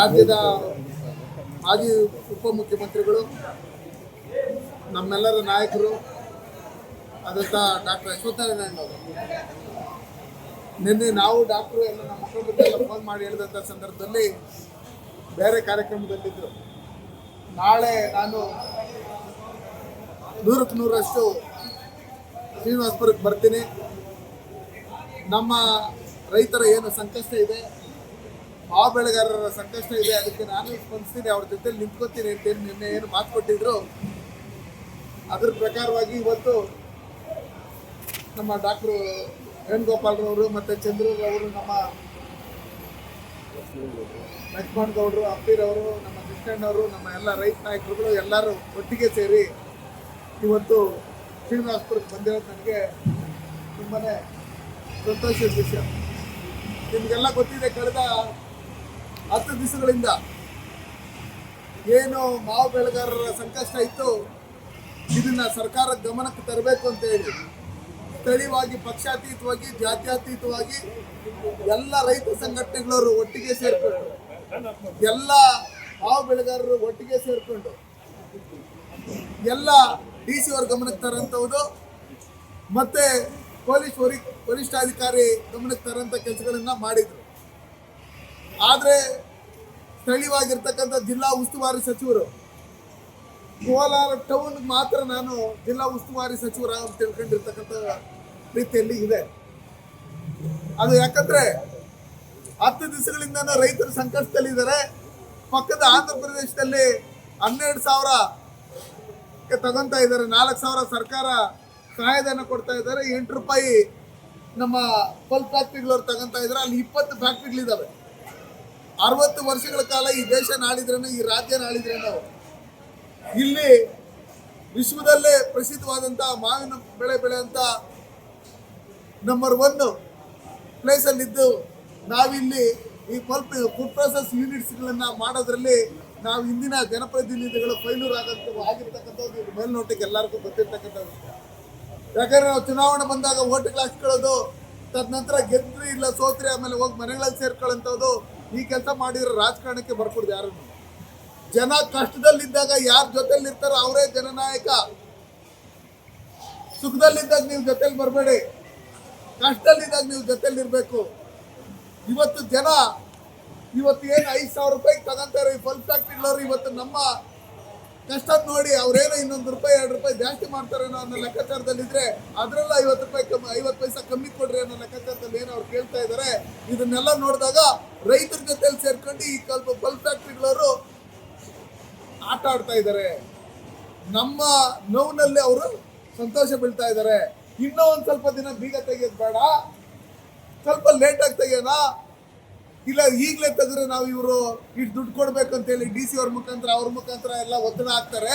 ರಾಜ್ಯದ ಮಾಜಿ ಉಪಮುಖ್ಯಮಂತ್ರಿಗಳು, ನಮ್ಮೆಲ್ಲರ ನಾಯಕರು ಆದಂಥ ಡಾಕ್ಟರ್ ಅಶ್ವತ್ಥನಾರಾಯಣ ಅವರು. ನಿನ್ನೆ ನಾವು ಡಾಕ್ಟ್ರು ಎಲ್ಲ ನಮ್ಮ ಮುಖಂಡರಿಗೆಲ್ಲ ಫೋನ್ ಮಾಡಿ ಹೇಳಿದಂಥ ಸಂದರ್ಭದಲ್ಲಿ ಬೇರೆ ಕಾರ್ಯಕ್ರಮದಲ್ಲಿದ್ದರು ನಾಳೆ ನಾನು ನೂರಕ್ಕೆ ನೂರಷ್ಟು ಶ್ರೀನಿವಾಸ್ಪುರಕ್ಕೆ ಬರ್ತೀನಿ. ನಮ್ಮ ರೈತರ ಏನು ಸಂಕಷ್ಟ ಇದೆ ಆ ಬೆಳೆಗಾರರ ಸಂಕಷ್ಟ ಇದೆ, ಅದಕ್ಕೆ ನಾನು ಸ್ಪಂದಿಸ್ತೀನಿ, ಅವ್ರ ಜೊತೆ ನಿಂತ್ಕೋತೀನಿ ಅಂತೇಳಿ ನಿನ್ನೆ ಏನು ಮಾತು ಕೊಟ್ಟಿದ್ರು. ಅದ್ರ ಪ್ರಕಾರವಾಗಿ ಇವತ್ತು ನಮ್ಮ ಡಾಕ್ಟ್ರು ವೇಣುಗೋಪಾಲ್ರವರು ಮತ್ತು ಚಂದ್ರರವರು ನಮ್ಮ ಲಕ್ಷ್ಮಣ್ ಗೌಡರು ಅಪ್ಪೀರವರು ನಮ್ಮ ಕೃಷ್ಣಣ್ಣವರು ನಮ್ಮ ಎಲ್ಲ ರೈತ ನಾಯಕರುಗಳು ಎಲ್ಲರೂ ಒಟ್ಟಿಗೆ ಸೇರಿ ಇವತ್ತು ಶ್ರೀನಿವಾಸ್ಪುರಕ್ಕೆ ಬಂದಿರೋದು ನನಗೆ ತುಂಬಾ ಸಂತೋಷದ ವಿಷಯ. ನಿಮಗೆಲ್ಲ ಗೊತ್ತಿದೆ, ಕಳೆದ ಹತ್ತು ದಿವಸಗಳಿಂದ ಏನು ಮಾವು ಬೆಳೆಗಾರರ ಸಂಕಷ್ಟ ಇತ್ತು. ಇದನ್ನ ಸರ್ಕಾರ ಗಮನಕ್ಕೆ ತರಬೇಕು ಅಂತ ಹೇಳಿ ಸ್ಥಳೀಯವಾಗಿ ಪಕ್ಷಾತೀತವಾಗಿ, ಜಾತ್ಯಾತೀತವಾಗಿ ಎಲ್ಲ ರೈತ ಸಂಘಟನೆಗಳವರು ಒಟ್ಟಿಗೆ ಸೇರ್ಕೊಂಡು, ಎಲ್ಲ ಮಾವು ಬೆಳೆಗಾರರು ಒಟ್ಟಿಗೆ ಸೇರ್ಕೊಂಡು, ಎಲ್ಲ ಡಿ ಸಿ ಅವ್ರ ಗಮನಕ್ಕೆ ತರಂಥದ್ದು ಮತ್ತೆ ಪೊಲೀಸ್ ವರಿ, ವರಿಷ್ಠಾಧಿಕಾರಿ ಗಮನಕ್ಕೆ ತರಂಥ ಕೆಲಸಗಳನ್ನ ಮಾಡಿದ್ರು. ಆದರೆ ಸ್ಥಳೀಯವಾಗಿರ್ತಕ್ಕಂಥ ಜಿಲ್ಲಾ ಉಸ್ತುವಾರಿ ಸಚಿವರು, ಕೋಲಾರ ಟೌನ್ ಮಾತ್ರ ನಾನು ಜಿಲ್ಲಾ ಉಸ್ತುವಾರಿ ಸಚಿವರ ಅಂತ ತಿಳ್ಕೊಂಡಿರ್ತಕ್ಕಂಥ ರೀತಿಯಲ್ಲಿ ಇದೆ. ಅದು ಯಾಕಂದ್ರೆ ಹತ್ತು ದಿವಸಗಳಿಂದ ರೈತರು ಸಂಕಷ್ಟದಲ್ಲಿದ್ದಾರೆ. ಪಕ್ಕದ ಆಂಧ್ರ ಪ್ರದೇಶದಲ್ಲಿ ಹನ್ನೆರಡು ಸಾವಿರ ತಗೊಂತಾ ಇದ್ದಾರೆ. ನಾಲ್ಕು ಸಾವಿರ ಸರ್ಕಾರ ಸಹಾಯಧನ ಕೊಡ್ತಾ ಇದ್ದಾರೆ. ಎಂಟು ರೂಪಾಯಿ ನಮ್ಮ ಪಲ್ ಫ್ಯಾಕ್ಟ್ರಿಗಳವ್ರು ತಗೊಂತಾ ಇದ್ದಾರೆ. ಅಲ್ಲಿ ಇಪ್ಪತ್ತು ಫ್ಯಾಕ್ಟ್ರಿಗಳಿದ್ದಾವೆ ಅರವತ್ತು ವರ್ಷಗಳ ಕಾಲ ಈ ದೇಶ ನಾಳಿದ್ರೇನು ಈ ರಾಜ್ಯ ನಾಳಿದ್ರೇನು ಇಲ್ಲಿ ವಿಶ್ವದಲ್ಲೇ ಪ್ರಸಿದ್ಧವಾದಂಥ ಮಾವಿನ ಬೆಳೆ ಬೆಳೆಯಂಥ ನಂಬರ್ ಒನ್ ಪ್ಲೇಸಲ್ಲಿದ್ದು ನಾವಿಲ್ಲಿ ಈ ಪಲ್ಪ್ ಫುಡ್ ಪ್ರೊಸೆಸ್ ಯೂನಿಟ್ಸ್ಗಳನ್ನು ಮಾಡೋದ್ರಲ್ಲಿ ನಾವು ಇಂದಿನ ಜನಪ್ರತಿನಿಧಿಗಳು ಫೈಲೂರ್ ಆಗಂತ ಆಗಿರ್ತಕ್ಕಂಥದ್ದು ಮೇಲ್ನೋಟಕ್ಕೆ ಎಲ್ಲರಿಗೂ ಗೊತ್ತಿರ್ತಕ್ಕಂಥದ್ದು. ಯಾಕಂದ್ರೆ ನಾವು ಚುನಾವಣೆ ಬಂದಾಗ ಓಟ್ಗಳು ಹಾಕ್ಕೊಳ್ಳೋದು ತದನಂತರ ಗೆದ್ರಿ ಇಲ್ಲ ಸೋತ್ರಿ ಆಮೇಲೆ ಹೋಗಿ ಮನೆಗಳಲ್ಲಿ ಸೇರ್ಕೊಳ್ಳೋಂಥದ್ದು ಈ ಕೆಲಸ ಮಾಡಿದ್ರೆ ರಾಜಕಾರಣಕ್ಕೆ ಬರ್ಕೊಡ್ದು ಯಾರು? ಜನ ಕಷ್ಟದಲ್ಲಿದ್ದಾಗ ಯಾರ ಜೊತೆಲಿ ಇರ್ತಾರೋ ಅವರೇ ಜನನಾಯಕ. ಸುಖದಲ್ಲಿದ್ದಾಗ ನೀವು ಜೊತೆಲಿ ಬರಬೇಡಿ. ಕಷ್ಟದಲ್ಲಿದ್ದಾಗ ನೀವು ಜೊತೆಲಿ ಇರಬೇಕು. ಇವತ್ತು ಜನ ಇವತ್ತು ಏನು ಐದು ಸಾವಿರ ರೂಪಾಯಿ ತಗೊಂತಾರೆ ಈ ಫಲ್ ಫ್ಯಾಕ್ಟ್ರಿಗಳವ್ರು ಇವತ್ತು ನಮ್ಮ ಕಷ್ಟ ನೋಡಿ ಅವ್ರೇನೋ ಇನ್ನೊಂದು ರೂಪಾಯಿ, ಎರಡು ರೂಪಾಯಿ ಜಾಸ್ತಿ ಮಾಡ್ತಾರೇನೋ ಅನ್ನೋ ಲೆಕ್ಕಾಚಾರದಲ್ಲಿದ್ರೆ ಅದರಲ್ಲ ಐವತ್ತು ರೂಪಾಯಿ ಕಮ್ಮಿ, ಐವತ್ತು ಪೈಸಾ ಕಮ್ಮಿ ಕೊಡ್ರಿ ಅನ್ನೋ ಲೆಕ್ಕಾಚಾರದಲ್ಲಿ ಏನು ಅವ್ರು ಕೇಳ್ತಾ ಇದ್ದಾರೆ ಇದನ್ನೆಲ್ಲ ನೋಡಿದಾಗ ರೈತರ ಜೊತೆಲಿ ಸೇರ್ಕೊಂಡು ಈ ಕಲ್ಪ ಬಲ್ ಫ್ಯಾಕ್ಟ್ರಿಗಳವರು ಆಟ ಆಡ್ತಾ ಇದ್ದಾರೆ. ನಮ್ಮ ನೋವಿನಲ್ಲಿ ಅವರು ಸಂತೋಷ ಬೀಳ್ತಾ ಇದ್ದಾರೆ. ಇನ್ನೂ ಒಂದು ಸ್ವಲ್ಪ ದಿನ ಬೀಗ ತೆಗೆಯೋದು ಬೇಡ. ಸ್ವಲ್ಪ ಲೇಟಾಗಿ ತೆಗಿಯೋಣ. ಇಲ್ಲ, ಈಗಲೇ ತೆಗೆದ್ರೆ ನಾವು ಇವರು ಇಷ್ಟು ದುಡ್ಡು ಕೊಡ್ಬೇಕು ಡಿ ಸಿ ಅವ್ರ ಮುಖಾಂತರ ಅವ್ರ ಮುಖಾಂತರ ಎಲ್ಲ ಒತ್ತಡ ಹಾಕ್ತಾರೆ.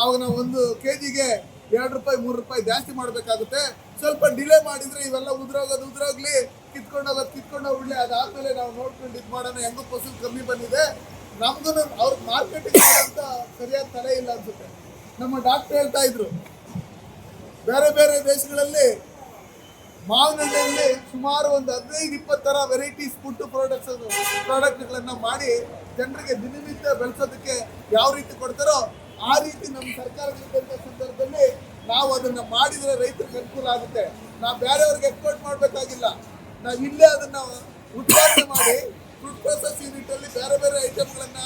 ಅವಾಗ ನಾವು ಒಂದು ಕೆ ಜಿಗೆ ಎರಡು ರೂಪಾಯಿ, ಮೂರು ರೂಪಾಯಿ ಜಾಸ್ತಿ ಮಾಡಬೇಕಾಗುತ್ತೆ. ಸ್ವಲ್ಪ ಡಿಲೇ ಮಾಡಿದರೆ ಇವೆಲ್ಲ ಉದುರೋಗೋದು, ಉದುರೋಗ್ಲಿ. ಕಿತ್ಕೊಂಡೋಗೋದು ಕಿತ್ಕೊಂಡೋಗ್ಬಿಡ್ಲಿ ಅದಾದಮೇಲೆ ನಾವು ನೋಡ್ಕೊಂಡು ಇದು ಮಾಡೋಣ. ಹೆಂಗೋ ಫಸಲು ಕಮ್ಮಿ ಬಂದಿದೆ. ನಮ್ದು ಅವ್ರ ಮಾರ್ಕೆಟಿಂಗ್ ಅಂತ ಸರಿಯಾದ ತಲೆ ಇಲ್ಲ ಅನ್ಸುತ್ತೆ. ನಮ್ಮ ಡಾಕ್ಟರ್ ಹೇಳ್ತಾ ಇದ್ರು, ಬೇರೆ ಬೇರೆ ದೇಶಗಳಲ್ಲಿ ಮಾವಿನ ಹಣ್ಣಿನಲ್ಲಿ ಸುಮಾರು ಒಂದು ಹದಿನೈದು, ಇಪ್ಪತ್ತು ಥರ ವೆರೈಟೀಸ್ ಫುಡ್ ಪ್ರಾಡಕ್ಟ್ಸ್ ಪ್ರಾಡಕ್ಟ್ಗಳನ್ನು ಮಾಡಿ ಜನರಿಗೆ ದಿನನಿತ್ಯ ಬೆಳೆಸೋದಕ್ಕೆ ಯಾವ ರೀತಿ ಕೊಡ್ತಾರೋ ಆ ರೀತಿ ನಮ್ಮ ಸರ್ಕಾರಗಳಿದ್ದಂಥ ಸಂದರ್ಭದಲ್ಲಿ ನಾವು ಅದನ್ನ ಮಾಡಿದರೆ ರೈತರಿಗೆ ಅನುಕೂಲ ಆಗುತ್ತೆ. ನಾವು ಬೇರೆಯವ್ರಿಗೆ ಎಕ್ಸ್ಪೋರ್ಟ್ ಮಾಡಬೇಕಾಗಿಲ್ಲ. ನಾವು ಇಲ್ಲೇ ಅದನ್ನ ಉತ್ಪಾದನೆ ಮಾಡಿ ಫುಡ್ ಪ್ರೊಸೆಸ್ ಯೂನಿಟಲ್ಲಿ ಬೇರೆ ಬೇರೆ ಐಟಮ್ಗಳನ್ನು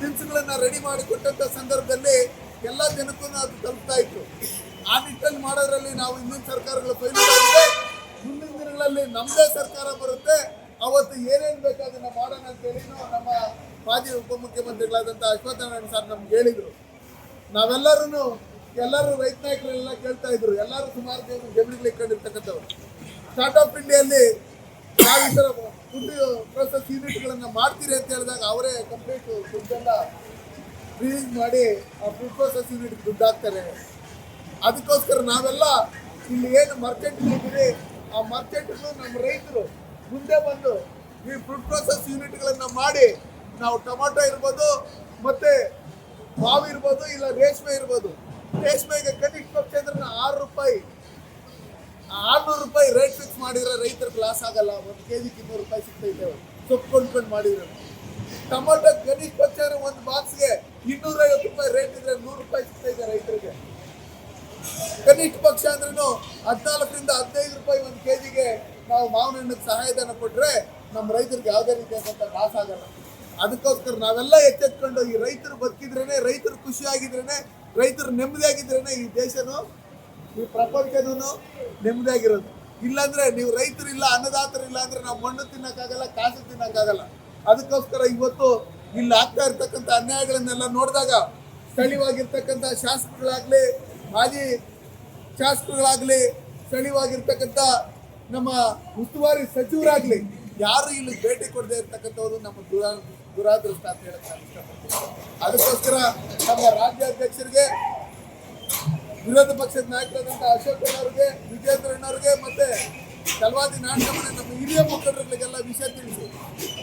ತಿನಿಸುಗಳನ್ನ ರೆಡಿ ಮಾಡಿ ಕೊಟ್ಟಂತ ಸಂದರ್ಭದಲ್ಲಿ ಎಲ್ಲ ಜನಕ್ಕೂ ಅದು ತಲುಪ್ತಾ ಇತ್ತು. ಆ ನಿಟ್ಟಲ್ಲಿ ಮಾಡೋದ್ರಲ್ಲಿ ನಾವು ಹಿಂದಿನ ಸರ್ಕಾರಗಳು ಫೈಲ್ ಮುಂದಿನ ದಿನಗಳಲ್ಲಿ ನಮ್ಮದೇ ಸರ್ಕಾರ ಬರುತ್ತೆ. ಅವತ್ತು ಏನೇನು ಬೇಕು ಅದನ್ನು ಮಾಡೋಣ ಅಂತೇಳಿ ನಮ್ಮ ಮಾಜಿ ಉಪಮುಖ್ಯಮಂತ್ರಿಗಳಾದಂಥ ಅಶ್ವತ್ಥನಾರಾಯಣ ಸರ್ ನಮ್ಗೆ ಹೇಳಿದರು. ನಾವೆಲ್ಲರೂ ಎಲ್ಲರೂ ರೈತ ನಾಯಕರೆಲ್ಲ ಕೇಳ್ತಾ ಇದ್ರು. ಎಲ್ಲರೂ ಸುಮಾರು ಜನ ಜಮೀನುಗಳು ಇಟ್ಕೊಂಡಿರ್ತಕ್ಕಂಥವ್ರು. ಸ್ಟಾರ್ಟ್ ಆಫ್ ಇಂಡಿಯಲ್ಲಿ ನಾವು ಈ ಥರ ಫುಡ್ ಪ್ರೊಸೆಸ್ ಯೂನಿಟ್ಗಳನ್ನು ಮಾಡ್ತೀರಿ ಅಂತ ಹೇಳಿದಾಗ ಅವರೇ ಕಂಪ್ಲೀಟ್ ದುಡ್ಡೆಲ್ಲ ರಿಲೀಸ್ ಮಾಡಿ ಆ ಫುಡ್ ಪ್ರೊಸೆಸ್ ಯೂನಿಟ್ ದುಡ್ಡು ಹಾಕ್ತಾರೆ ಅದಕ್ಕೋಸ್ಕರ ನಾವೆಲ್ಲ ಇಲ್ಲಿ ಏನು ಮರ್ಚೆಂಟ್ಗಳಿದ್ದೀವಿ ಆ ಮರ್ಚೆಂಟ್ಗಳು ನಮ್ಮ ರೈತರು ಮುಂದೆ ಬಂದು ಈ ಫುಡ್ ಪ್ರೊಸೆಸ್ ಯೂನಿಟ್ಗಳನ್ನು ಮಾಡಿ ನಾವು ಟೊಮಾಟೊ ಇರ್ಬೋದು, ಮತ್ತೆ ಮಾವು ಇರ್ಬೋದು, ಇಲ್ಲ ರೇಷ್ಮೆ ಇರ್ಬೋದು. ರೇಷ್ಮೆಗೆ ಕನಿಷ್ಠ ಪಕ್ಷ ಅಂದ್ರೆ ಆರು ರೂಪಾಯಿ, ಆರ್ನೂರು ರೂಪಾಯಿ ರೇಟ್ ಫಿಕ್ಸ್ ಮಾಡಿದ್ರೆ ರೈತರಿಗೆ ಲಾಸ್ ಆಗಲ್ಲ. ಒಂದು ಕೆ ಜಿಗೆ ಇನ್ನೂರು ರೂಪಾಯಿ ಸಿಗ್ತೈತೆ ಸೊಪ್ಪು ಕೊಂಡ್ಕೊಂಡು ಮಾಡಿದ್ರೆ ಟೊಮಾಟೊ ಕನಿಷ್ಠ ಪಕ್ಷ ಒಂದು ಬಾಕ್ಸ್ಗೆ ಇನ್ನೂರೈವತ್ತು ರೂಪಾಯಿ ರೇಟ್ ಇದ್ರೆ ನೂರು ರೂಪಾಯಿ ಸಿಗ್ತೈತೆ ರೈತರಿಗೆ. ಕನಿಷ್ಠ ಪಕ್ಷ ಅಂದ್ರೂ ಹದಿನಾಲ್ಕರಿಂದ ಹದಿನೈದು ರೂಪಾಯಿ ಒಂದು ಕೆಜಿಗೆ ನಾವು ಮಾವಿನ ಹಣ್ಣಿಗೆ ಸಹಾಯಧನ ಕೊಟ್ಟರೆ ನಮ್ಮ ರೈತರಿಗೆ ಯಾವುದೇ ರೀತಿಯಾದಂಥ ಲಾಸ್ ಆಗಲ್ಲ. ಅದಕ್ಕೋಸ್ಕರ ನಾವೆಲ್ಲ ಎಚ್ಚೆತ್ಕೊಂಡು ಈ ರೈತರು ಬದುಕಿದ್ರೇ ರೈತರು ಖುಷಿಯಾಗಿದ್ರೇ ರೈತರು ನೆಮ್ಮದಿಯಾಗಿದ್ರೇ ಈ ದೇಶನೂ, ಈ ಪ್ರಪಂಚನೂ ನೆಮ್ಮದಿಯಾಗಿರೋದು. ಇಲ್ಲಾಂದ್ರೆ ನೀವು ರೈತರು ಇಲ್ಲ ಅನ್ನದಾತರು ಇಲ್ಲ ಅಂದರೆ ನಾವು ಮಣ್ಣು ತಿನ್ನೋಕ್ಕಾಗಲ್ಲ, ಕಾಸು ತಿನ್ನೋಕ್ಕಾಗಲ್ಲ. ಅದಕ್ಕೋಸ್ಕರ ಇವತ್ತು ಇಲ್ಲಿ ಆಗ್ತಾ ಇರ್ತಕ್ಕಂಥ ಅನ್ಯಾಯಗಳನ್ನೆಲ್ಲ ನೋಡಿದಾಗ ಸ್ಥಳೀಯವಾಗಿರ್ತಕ್ಕಂಥ ಶಾಸಕರುಗಳಾಗಲಿ, ಮಾಜಿ ಶಾಸಕರುಗಳಾಗಲಿ, ಸ್ಥಳೀಯವಾಗಿರ್ತಕ್ಕಂಥ ನಮ್ಮ ಉಸ್ತುವಾರಿ ಸಚಿವರಾಗ್ಲಿ ಯಾರು ಇಲ್ಲಿ ಭೇಟಿ ಕೊಡದೆ ಇರ್ತಕ್ಕಂಥವ್ರು ನಮ್ಮ ದುರಾ, ದುರಾದೃಷ್ಟ ಅಂತ ಹೇಳಕ್ ಅದಕ್ಕೋಸ್ಕರ ನಮ್ಮ ರಾಜ್ಯಾಧ್ಯಕ್ಷರಿಗೆ, ವಿರೋಧ ಪಕ್ಷದ ನಾಯಕರಾದಂಥ ಅಶೋಕ್ ಅವರಿಗೆ ವಿಜೇಂದ್ರಣ್ಣವ್ರಿಗೆ ಮತ್ತೆ ಸಲವಾದಿ ನಾಟಕಮನೆ ನಮ್ಮ ಹಿರಿಯ ಮುಖಂಡರುಗಳಿಗೆಲ್ಲ ವಿಷಯ ತಿಳಿಸಿ.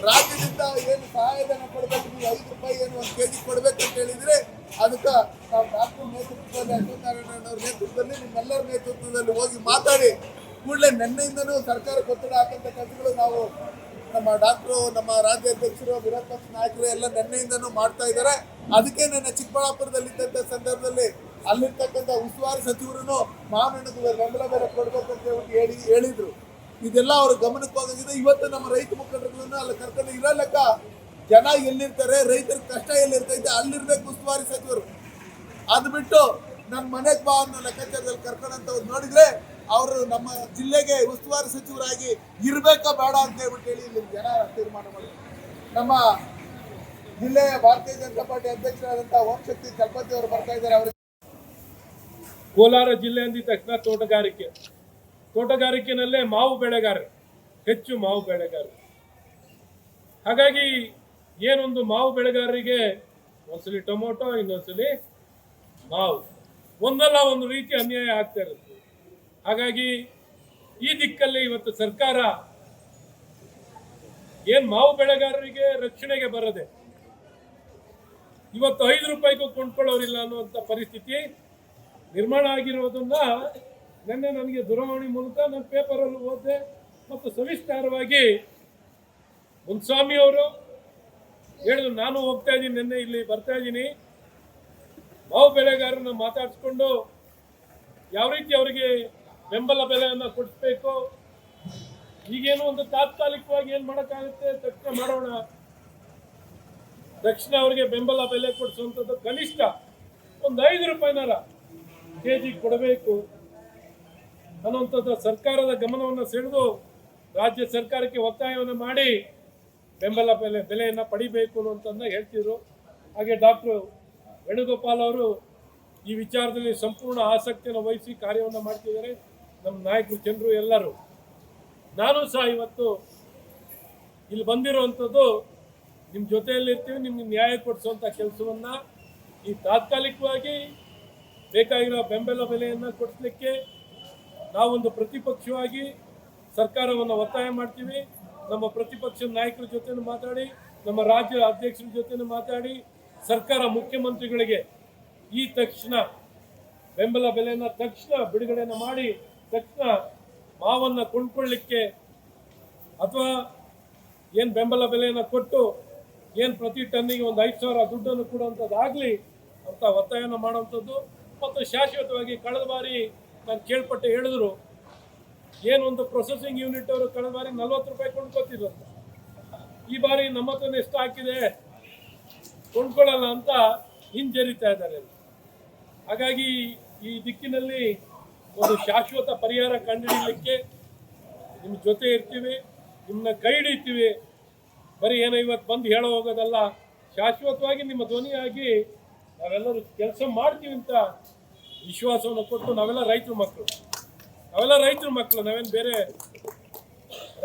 ರಾಜ್ಯದಿಂದ ಏನು ಸಹಾಯಧನ ಕೊಡಬೇಕು, ನೀವು ಐದು ರೂಪಾಯಿ ಏನು ಒಂದು ಕೆಜಿ ಕೊಡಬೇಕು ಅಂತ ಹೇಳಿದ್ರೆ ಅದಕ್ಕೆ ನಾವು ಡಾಕ್ಟರ್ ನೇತೃತ್ವದಲ್ಲಿ ಅಶೋಕ್ ನಾರಾಯಣವ್ರ ನೇತೃತ್ವದಲ್ಲಿ ನಿಮ್ಮೆಲ್ಲರ ನೇತೃತ್ವದಲ್ಲಿ ಹೋಗಿ ಮಾತಾಡಿ ಕೂಡಲೇ ನಿನ್ನೆಯಿಂದನೂ ಸರ್ಕಾರಕ್ಕೆ ಒತ್ತಡ ಹಾಕಂತ ಕೆಲಸಗಳು ನಾವು ನಮ್ಮ ಡಾಕ್ಟ್ರು, ನಮ್ಮ ರಾಜ್ಯಾಧ್ಯಕ್ಷರು ವಿರೋಧ ಪಕ್ಷ ನಾಯಕರು ಎಲ್ಲ ನಿನ್ನೆಯಿಂದನೂ ಮಾಡ್ತಾ ಇದ್ದಾರೆ. ಅದಕ್ಕೆ ನನ್ನ ಚಿಕ್ಕಬಳ್ಳಾಪುರದಲ್ಲಿ ಇದ್ದಂಥ ಸಂದರ್ಭದಲ್ಲಿ ಅಲ್ಲಿರ್ತಕ್ಕಂಥ ಉಸ್ತುವಾರಿ ಸಚಿವರು ಮಾವಿನಣ್ಣಗೆ ಬೆಂಬಲ ಬೇರೆ ಕೊಡಬೇಕು ಅಂತ ಹೇಳಿ ಹೇಳಿ ಹೇಳಿದ್ರು. ಇದೆಲ್ಲ ಅವ್ರ ಗಮನಕ್ಕೆ ಹೋಗಿದೆ ಇವತ್ತು ನಮ್ಮ ರೈತ ಮುಖಂಡರುಗಳನ್ನು ಅಲ್ಲಿ ಕರ್ಕೊಂಡು ಇರೋ ಲೆಕ್ಕ ಜನ ಎಲ್ಲಿರ್ತಾರೆ, ರೈತರ ಕಷ್ಟ ಎಲ್ಲಿರ್ತೈತೆ, ಅಲ್ಲಿರ್ಬೇಕು ಉಸ್ತುವಾರಿ ಸಚಿವರು. ಅದು ಬಿಟ್ಟು ನನ್ನ ಮನೆಗೆ ಬಾ ಅನ್ನೋ ಲೆಕ್ಕಾಚಾರದಲ್ಲಿ ಕರ್ಕೊಂಡಂತ ನೋಡಿದ್ರೆ ಅವರು ನಮ್ಮ ಜಿಲ್ಲೆಗೆ ಉಸ್ತುವಾರಿ ಸಚಿವರಾಗಿ ಇರಬೇಕಾ ಬೇಡ ಅಂತ ಹೇಳ್ಬಿಟ್ಟು ಹೇಳಿ ಇಲ್ಲಿ ಜನ ತೀರ್ಮಾನ ಮಾಡಿದ್ರು. ನಮ್ಮ ಜಿಲ್ಲೆಯ ಭಾರತೀಯ ಜನತಾ ಪಾರ್ಟಿ ಅಧ್ಯಕ್ಷರಾದಂತಹ ಓಂ ಶಕ್ತಿ ಚಲಪತಿ ಅವರು ಬರ್ತಾ ಇದ್ದಾರೆ ಅವರು ಕೋಲಾರ ಜಿಲ್ಲೆ ಅಂದಿದ ತಕ್ಷಣ ತೋಟಗಾರಿಕೆ. ತೋಟಗಾರಿಕೆನಲ್ಲೇ ಮಾವು ಬೆಳೆಗಾರರು, ಹೆಚ್ಚು ಮಾವು ಬೆಳೆಗಾರರು. ಹಾಗಾಗಿ ಏನೊಂದು ಮಾವು ಬೆಳೆಗಾರರಿಗೆ ಒಂದ್ಸಲಿ ಟೊಮೊಟೊ, ಇನ್ನೊಂದ್ಸಲಿ ಮಾವು. ಒಂದಲ್ಲ ಒಂದು ರೀತಿ ಅನ್ಯಾಯ ಆಗ್ತಾ ಇರುತ್ತೆ. ಹಾಗಾಗಿ ಈ ದಿಕ್ಕಲ್ಲಿ ಇವತ್ತು ಸರ್ಕಾರ ಏನ್ ಮಾವು ಬೆಳೆಗಾರರಿಗೆ ರಕ್ಷಣೆಗೆ ಬರದೆ ಇವತ್ತು ಐದು ರೂಪಾಯಿಗೂ ಕೊಂಡ್ಕೊಳ್ಳೋರಿಲ್ಲ ಅನ್ನುವಂಥ ಪರಿಸ್ಥಿತಿ ನಿರ್ಮಾಣ ಆಗಿರೋದನ್ನ ನಿನ್ನೆ ನನಗೆ ದೂರವಾಣಿ ಮೂಲಕ ನನ್ನ ಪೇಪರಲ್ಲಿ ಓದಿದೆ ಮತ್ತು ಸವಿಸ್ತಾರವಾಗಿ ಮುನ್ಸ್ವಾಮಿ ಅವರು ಹೇಳಿದ್ರು, ನಾನು ಹೋಗ್ತಾ ಇದ್ದೀನಿ, ನಿನ್ನೆ ಇಲ್ಲಿ ಬರ್ತಾ ಇದ್ದೀನಿ. ಮಾವು ಬೆಳೆಗಾರರನ್ನ ಮಾತಾಡಿಸ್ಕೊಂಡು ಯಾವ ರೀತಿ ಅವರಿಗೆ ಬೆಂಬಲ ಬೆಲೆಯನ್ನು ಕೊಡಿಸ್ಬೇಕು. ಈಗೇನು ಒಂದು ತಾತ್ಕಾಲಿಕವಾಗಿ ಏನು ಮಾಡೋಕ್ಕಾಗುತ್ತೆ ತಕ್ಷಣ ಮಾಡೋಣ. ತಕ್ಷಣ ಅವರಿಗೆ ಬೆಂಬಲ ಬೆಲೆ ಕೊಡಿಸುವಂಥದ್ದು ಕನಿಷ್ಠ ಒಂದು ಐದು ರೂಪಾಯಿನಾರ ಕೆ ಜಿ ಕೊಡಬೇಕು. ಅನ್ನುವಂಥದ್ದು ಸರ್ಕಾರದ ಗಮನವನ್ನು ಸೆಳೆದು ರಾಜ್ಯ ಸರ್ಕಾರಕ್ಕೆ ಒತ್ತಾಯವನ್ನು ಮಾಡಿ ಬೆಂಬಲ ಬೆಲೆ, ಬೆಲೆಯನ್ನು ಪಡಿಬೇಕು ಅನ್ನುವಂಥದ್ದನ್ನ ಹೇಳ್ತಿದ್ರು. ಹಾಗೆ ಡಾಕ್ಟ್ರು ವೇಣುಗೋಪಾಲ್ ಅವರು ಈ ವಿಚಾರದಲ್ಲಿ ಸಂಪೂರ್ಣ ಆಸಕ್ತಿಯನ್ನು ವಹಿಸಿ ಕಾರ್ಯವನ್ನು ಮಾಡ್ತಿದ್ದಾರೆ. ನಮ್ಮ ನಾಯಕರು, ಜನರು, ಎಲ್ಲರೂ. ನಾನು ಸಹ ಇವತ್ತು ಇಲ್ಲಿ ಬಂದಿರುವಂಥದ್ದು ನಿಮ್ಮ ಜೊತೆಯಲ್ಲಿ ಇರ್ತೀವಿ, ನಿಮ್ಗೆ ನ್ಯಾಯ ಕೊಡಿಸುವಂಥ ಕೆಲಸವನ್ನು ಈ ತಾತ್ಕಾಲಿಕವಾಗಿ ಬೇಕಾಗಿರೋ ಬೆಂಬಲ ಬೆಲೆಯನ್ನು ಕೊಡಿಸ್ಲಿಕ್ಕೆ ನಾವೊಂದು ಪ್ರತಿಪಕ್ಷವಾಗಿ ಸರ್ಕಾರವನ್ನು ಒತ್ತಾಯ ಮಾಡ್ತೀವಿ. ನಮ್ಮ ಪ್ರತಿಪಕ್ಷ ನಾಯಕರ ಜೊತೆ ಮಾತಾಡಿ, ನಮ್ಮ ರಾಜ್ಯ ಅಧ್ಯಕ್ಷರ ಜೊತೆ ಮಾತಾಡಿ, ಸರ್ಕಾರ ಮುಖ್ಯಮಂತ್ರಿಗಳಿಗೆ ಈ ತಕ್ಷಣ ಬೆಂಬಲ ಬೆಲೆಯನ್ನು ತಕ್ಷಣ ಬಿಡುಗಡೆಯನ್ನು ಮಾಡಿ ತಕ್ಷಣ ಮಾವನ್ನು ಕೊಂಡ್ಕೊಳ್ಳಿಕ್ಕೆ ಅಥವಾ ಏನು ಬೆಂಬಲ ಬೆಲೆಯನ್ನು ಕೊಟ್ಟು ಏನು ಪ್ರತಿ ಟನ್ನಿಗೆ ಒಂದು ಐದು ಸಾವಿರ ದುಡ್ಡನ್ನು ಕೊಡುವಂಥದ್ದಾಗಲಿ ಅಂತ ಒತ್ತಾಯನ ಮಾಡುವಂಥದ್ದು. ಮತ್ತು ಶಾಶ್ವತವಾಗಿ ಕಳೆದ ಬಾರಿ ನಾನು ಕೇಳ್ಪಟ್ಟೆ ಹೇಳಿದ್ರು ಏನೊಂದು ಪ್ರೊಸೆಸಿಂಗ್ ಯೂನಿಟ್ ಅವರು ಕಳೆದ ಬಾರಿ ನಲ್ವತ್ತು ರೂಪಾಯಿ ಕೊಂಡ್ಕೊತಿದ್ರು ಈ ಬಾರಿ ನಮ್ಮ ಹತ್ರನೇ ಎಷ್ಟು ಹಾಕಿದೆ, ಕೊಂಡ್ಕೊಳ್ಳಲ್ಲ ಅಂತ ಹಿಂಜರಿತಾ ಇದ್ದಾರೆ. ಹಾಗಾಗಿ ಈ ದಿಕ್ಕಿನಲ್ಲಿ ಒಂದು ಶಾಶ್ವತ ಪರಿಹಾರ ಕಂಡುಹಿಡಿಯಲಿಕ್ಕೆ ನಿಮ್ಮ ಜೊತೆ ಇರ್ತೀವಿ ನಿಮ್ಮನ್ನ ಕೈ ಹಿಡಿತೀವಿ ಬರೀ ಏನೋ ಇವತ್ತು ಬಂದು ಹೇಳೋ ಹೋಗೋದಲ್ಲ, ಶಾಶ್ವತವಾಗಿ ನಿಮ್ಮ ಧ್ವನಿಯಾಗಿ ನಾವೆಲ್ಲರೂ ಕೆಲಸ ಮಾಡ್ತೀವಿ ಅಂತ ವಿಶ್ವಾಸವನ್ನು ಕೊಟ್ಟು ನಾವೆಲ್ಲ ರೈತರ ಮಕ್ಕಳು. ನಾವೆಲ್ಲ ರೈತರ ಮಕ್ಕಳು, ನಾವೇನು ಬೇರೆ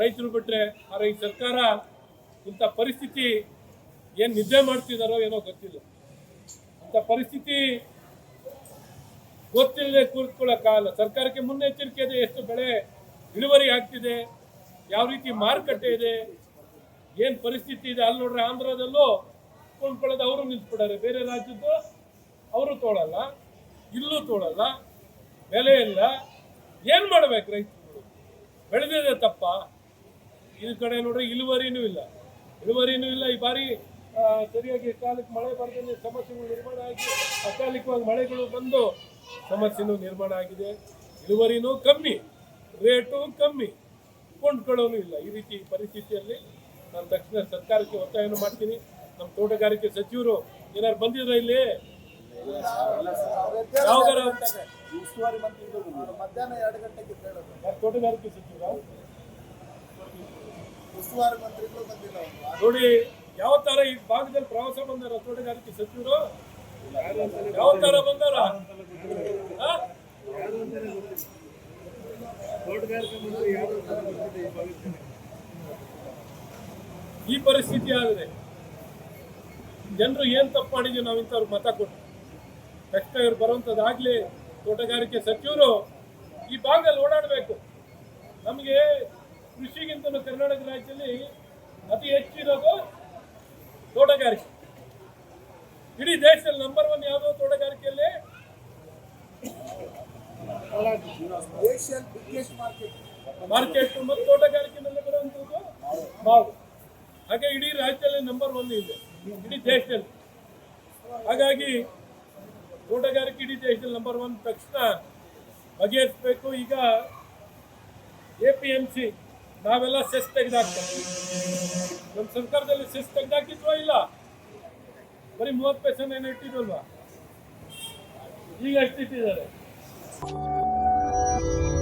ರೈತರು ಬಿಟ್ಟರೆ ಆದರೆ ಈ ಸರ್ಕಾರ ಇಂಥ ಪರಿಸ್ಥಿತಿ ಏನು ನಿದ್ದೆ ಮಾಡ್ತಿದ್ದಾರೋ ಏನೋ ಗೊತ್ತಿಲ್ಲ. ಅಂಥ ಪರಿಸ್ಥಿತಿ ಗೊತ್ತಿಲ್ಲದೆ ಕೂತ್ಕೊಳ್ಳೋಕ್ಕಾಗಲ್ಲ ಸರ್ಕಾರಕ್ಕೆ ಮುನ್ನೆಚ್ಚರಿಕೆ ಇದೆ, ಎಷ್ಟು ಬೆಳೆ ಇಳುವರಿ ಆಗ್ತಿದೆ, ಯಾವ ರೀತಿ ಮಾರುಕಟ್ಟೆ ಇದೆ, ಏನು ಪರಿಸ್ಥಿತಿ ಇದೆ. ಅಲ್ಲಿ ನೋಡ್ರೆ, ಆಂಧ್ರದಲ್ಲೂ ಕೊಂಡ್ಕೊಳ್ಳೋದು ಅವರು ನಿಂತ್ಬಿಡಾರೆ ಬೇರೆ ರಾಜ್ಯದ್ದು ಅವರು ತೋಳಲ್ಲ, ಇಲ್ಲೂ ತೋಳಲ್ಲ, ಬೆಲೆ ಇಲ್ಲ. ಏನು ಮಾಡ್ಬೇಕು ರೈತರು ಬೆಳೆದಿದೆ ತಪ್ಪ. ಈ ಕಡೆ ನೋಡ್ರೆ, ಇಳುವರಿನೂ ಇಲ್ಲ. ಇಳುವರಿನೂ ಇಲ್ಲ. ಈ ಬಾರಿ ಸರಿಯಾಗಿ ಕಾಲಕ್ಕೆ ಮಳೆ ಬರದೇ ಸಮಸ್ಯೆಗಳು ನಿರ್ಮಾಣ ಆಗಿ ಅಕಾಲಿಕವಾಗಿ ಮಳೆಗಳು ಬಂದು ಸಮಸ್ಯೆನೂ ನಿರ್ಮಾಣ ಆಗಿದೆ. ಇಳುವರಿನೂ ಕಮ್ಮಿ ರೇಟು ಕಮ್ಮಿ. ಕೊಂಡ್ಕೊಳ್ಳೋನು ಇಲ್ಲ. ಈ ರೀತಿ ಪರಿಸ್ಥಿತಿಯಲ್ಲಿ ನಾನು ತಕ್ಷಣ ಸರ್ಕಾರಕ್ಕೆ ಒತ್ತಾಯವನ್ನು ಮಾಡ್ತೀನಿ. ನಮ್ಮ ತೋಟಗಾರಿಕೆ ಸಚಿವರು ಏನಾರು ಬಂದಿದ್ರ ಇಲ್ಲಿ? ತೋಟಗಾರಿಕೆ ಸಚಿವರು? ನೋಡಿ ಯಾವ ತರ ಈ ಭಾಗದಲ್ಲಿ ಪ್ರವಾಸ ಬಂದಾರ ತೋಟಗಾರಿಕೆ ಸಚಿವರು? ಯಾವ ತರ ಬಂದಾರ? ಈ ಪರಿಸ್ಥಿತಿ ಆಗಿದೆ. ಜನರು ಏನ್ ತಪ್ಪು ಮಾಡಿದ್ವಿ ನಾವು ಇಂಥವ್ರು ಮತ ಕೊಟ್ಟು. ತಕ್ಷಣ ಇವ್ರು ಬರುವಂತದಾಗ್ಲಿ ತೋಟಗಾರಿಕೆ ಸಚಿವರು ಈ ಭಾಗದಲ್ಲಿ ಓಡಾಡಬೇಕು. ನಮಗೆ ಕೃಷಿಗಿಂತಲೂ ಕರ್ನಾಟಕ ರಾಜ್ಯದಲ್ಲಿ ಅತಿ ಹೆಚ್ಚಿರೋದು ತೋಟಗಾರಿಕೆ ಇಡೀ ದೇಶದಲ್ಲಿ ನಂಬರ್ ಒನ್ ಯಾವುದೋ ತೋಟಗಾರಿಕೆಯಲ್ಲಿ ಏಷ್ಯನ್ ಬಿಗ್ಗೆಸ್ಟ್ ಮಾರ್ಕೆಟ್. ಮಾರ್ಕೆಟ್ ಮತ್ತು ತೋಟಗಾರಿಕೆನಲ್ಲಿ ಬರುವಂಥದ್ದು ಮಾವು. ಹಾಗೆ ಇಡೀ ರಾಜ್ಯದಲ್ಲಿ ನಂಬರ್ ಒನ್ ಇದೆ. ಇಡೀ ದೇಶದಲ್ಲಿ. ಹಾಗಾಗಿ ತೋಟಗಾರಿಕೆ ಇಡೀ ದೇಶದಲ್ಲಿ ನಂಬರ್ ಒನ್ ತಕ್ಷಣ ಬಗೆಹರಿಸಬೇಕು. ಈಗ ಎ ಪಿ ಎಂ ಸಿ ನಾವೆಲ್ಲ ಸೆಸ್ ತೆಗೆದಾಕ್ತೇವೆ. ನಮ್ಮ ಸರ್ಕಾರದಲ್ಲಿ ಸೆಸ್ ತೆಗೆದಾಕಿದ್ವಾ ಇಲ್ಲ? ಬರೀ ಮೂವತ್ತು ಪೈಸೆ ಏನು ಇಟ್ಟಿದ್ವಲ್ವಾ ಈಗ ಎಷ್ಟು Thank you.